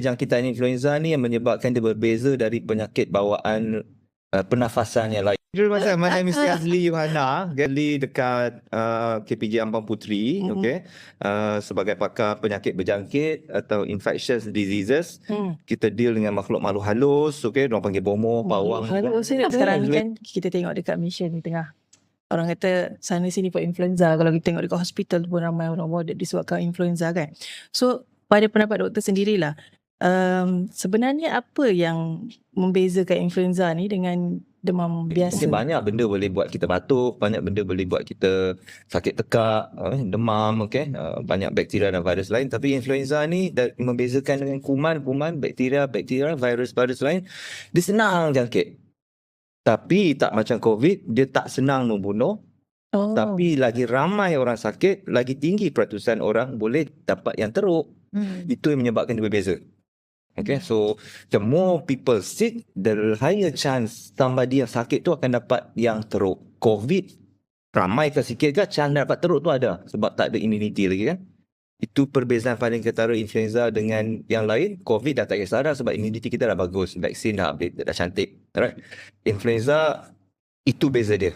Jangkitan influenza ni yang menyebabkan dia berbeza dari penyakit bawaan uh, pernafasan yang lain. Jujur pasal my name is Yazli Yohana, Yazli dekat uh, KPJ Ampang Puteri, Mhm. okay, uh, sebagai pakar penyakit berjangkit atau infectious diseases. Hmm. Kita deal dengan makhluk-makhluk halus, okay, orang panggil bomoh, pawang. Kalau sekarang ni kan kita tengok dekat mission ni tengah orang kata sana sini for influenza kalau kita tengok dekat hospital pun ramai orang warded disebabkan influenza kan. So pada pendapat doktor sendirilah um, sebenarnya apa yang membezakan influenza ni dengan demam biasa? Banyak benda boleh buat kita batuk, banyak benda boleh buat kita sakit tekak, eh, demam, okay? Uh, banyak bakteria dan virus lain. Tapi influenza ni da- membezakan dengan kuman-kuman, bakteria-bakteria, virus-virus lain, dia senang jangkit. Tapi tak macam COVID, dia tak senang membunuh. Oh. Tapi lagi ramai orang sakit, lagi tinggi peratusan orang boleh dapat yang teruk. hmm. Itu yang menyebabkan dia berbeza. Okay, so the more people sick, the higher chance somebody yang sakit tu akan dapat yang teruk. COVID, ramai ke sikit ke, chance dapat teruk tu ada. Sebab tak ada immunity lagi kan. Itu perbezaan paling ketara influenza dengan yang lain. COVID dah tak kisah dah sebab immunity kita dah bagus. Vaksin dah update, dah cantik. Alright. Influenza, itu beza dia.